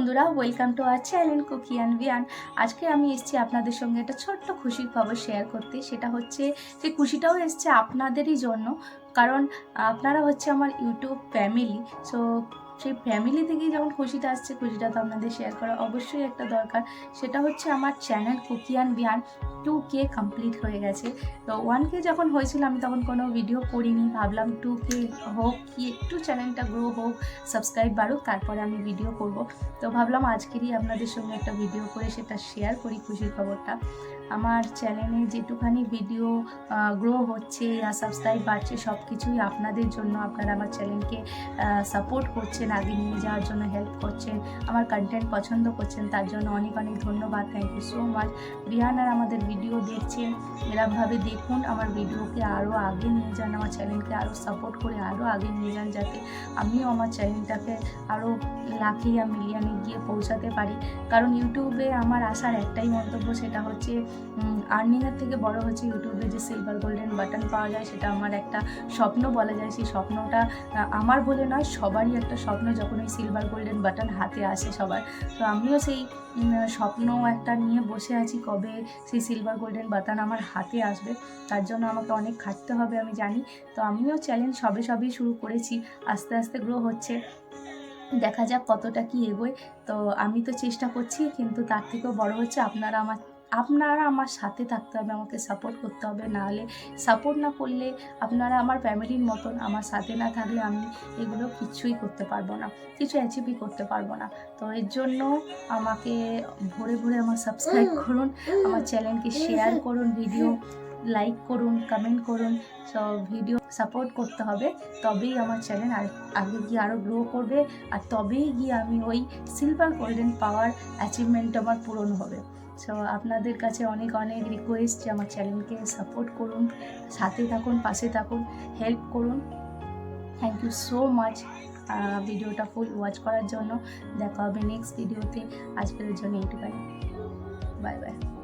বন্ধুরা welcome to our channel cookie and Biyan আজকে আমি এসছি আপনাদের সঙ্গে একটা ছোট্ট খুশির খবর শেয়ার করতে। সেটা হচ্ছে যে খুশিটাও এসছে আপনাদেরই জন্য। কারণ, আপনারা হচ্ছে আমার ইউটিউব ফ্যামিলি সো সেই ফ্যামিলি থেকেই যখন খুশিটা আসছে, খুশিটা তো আপনাদের শেয়ার করা অবশ্যই একটা দরকার। সেটা হচ্ছে আমার channel cookie and Biyan two K complete হয়ে গেছে। তো ওয়ান কে যখন হয়েছিল, আমি তখন কোনো ভিডিও করিনি। ভাবলাম টু কে হোক কি, একটু চ্যানেলটা গ্রো হোক সাবস্ক্রাইব বাড়ুক, তারপরে আমি ভিডিও করব। তো ভাবলাম আজকেরই আপনাদের সঙ্গে একটা ভিডিও করে সেটা শেয়ার করি খুশির খবরটা। আমার চ্যানেলে যেটুখানি ভিডিও গ্রো হচ্ছে আর সাবস্ক্রাইব বাড়ছে সব কিছুই আপনাদের জন্য। আপনারা আমার চ্যানেলকে সাপোর্ট করছেন, আগে নিয়ে যাওয়ার জন্য হেল্প করছেন, আমার কন্টেন্ট পছন্দ করছেন, তার জন্য অনেক অনেক ধন্যবাদ। Thank you so much Rihan আর আমাদের ভিডিও দেখছেন। এরমভাবে দেখুন, আমার ভিডিওকে আরও আগে নিয়ে যান, আমার চ্যানেলকে আরও সাপোর্ট করে আরও আগে নিয়ে যান, যাতে আমিও আমার চ্যানেলটাকে আরও লাখে আর মিলিয়নে গিয়ে পৌঁছাতে পারি। কারণ ইউটিউবে আমার আসার একটাই মন্তব্য, সেটা হচ্ছে আর্নিংয়ের থেকে বড় হচ্ছে ইউটিউবে যে সিলভার গোল্ডেন বাটন পাওয়া যায়, সেটা আমার একটা স্বপ্ন বলা যায়। সেই স্বপ্নটা আমার বলে নয়, সবারই একটা স্বপ্ন যখন ওই সিলভার গোল্ডেন বাটন হাতে আসে সবার। তো আমিও সেই স্বপ্ন একটা নিয়ে বসে আছি, কবে সেই সিলভার গোল্ডেন বাটন আমার হাতে আসবে। তার জন্য আমাকে অনেক খাটতে হবে, আমি জানি। তো আমিও চ্যালেঞ্জ সবে সবেই শুরু করেছি। আস্তে আস্তে গ্রো হচ্ছে। দেখা যাক কতটা কি এগোয়। তো আমি তো চেষ্টা করছি, কিন্তু তার থেকেও বড় হচ্ছে। আপনারা আমার আপনারা আমার সাথে থাকতে হবে আমাকে সাপোর্ট করতে হবে। নাহলে সাপোর্ট না করলে আপনারা আমার ফ্যামিলির মতন আমার সাথে না থাকলে আমি এগুলো কিছুই করতে পারব না কিছু অ্যাচিভই করতে পারব না। তো এর জন্য আমাকে ভরে ভরে আমার সাবস্ক্রাইব করুন আমার চ্যানেলকে শেয়ার করুন ভিডিও লাইক করুন কমেন্ট করুন সব ভিডিও সাপোর্ট করতে হবে। তবেই আমার চ্যানেল আর আগে গিয়ে আরও গ্রো করবে আর তবেই গিয়ে আমি ওই সিলভার গোল্ডেন পাওয়ার অ্যাচিভমেন্ট আমার পূরণ হবে। সো আপনাদের কাছে অনেক অনেক রিকোয়েস্ট যে আমার চ্যানেলকে সাপোর্ট করুন, সাথে থাকুন, পাশে থাকুন হেল্প করুন। থ্যাংক ইউ সো মাচ ভিডিওটা ফুল ওয়াচ করার জন্য। দেখা হবে নেক্সট ভিডিওতে আজকের জন্য এইটুকু বাই বাই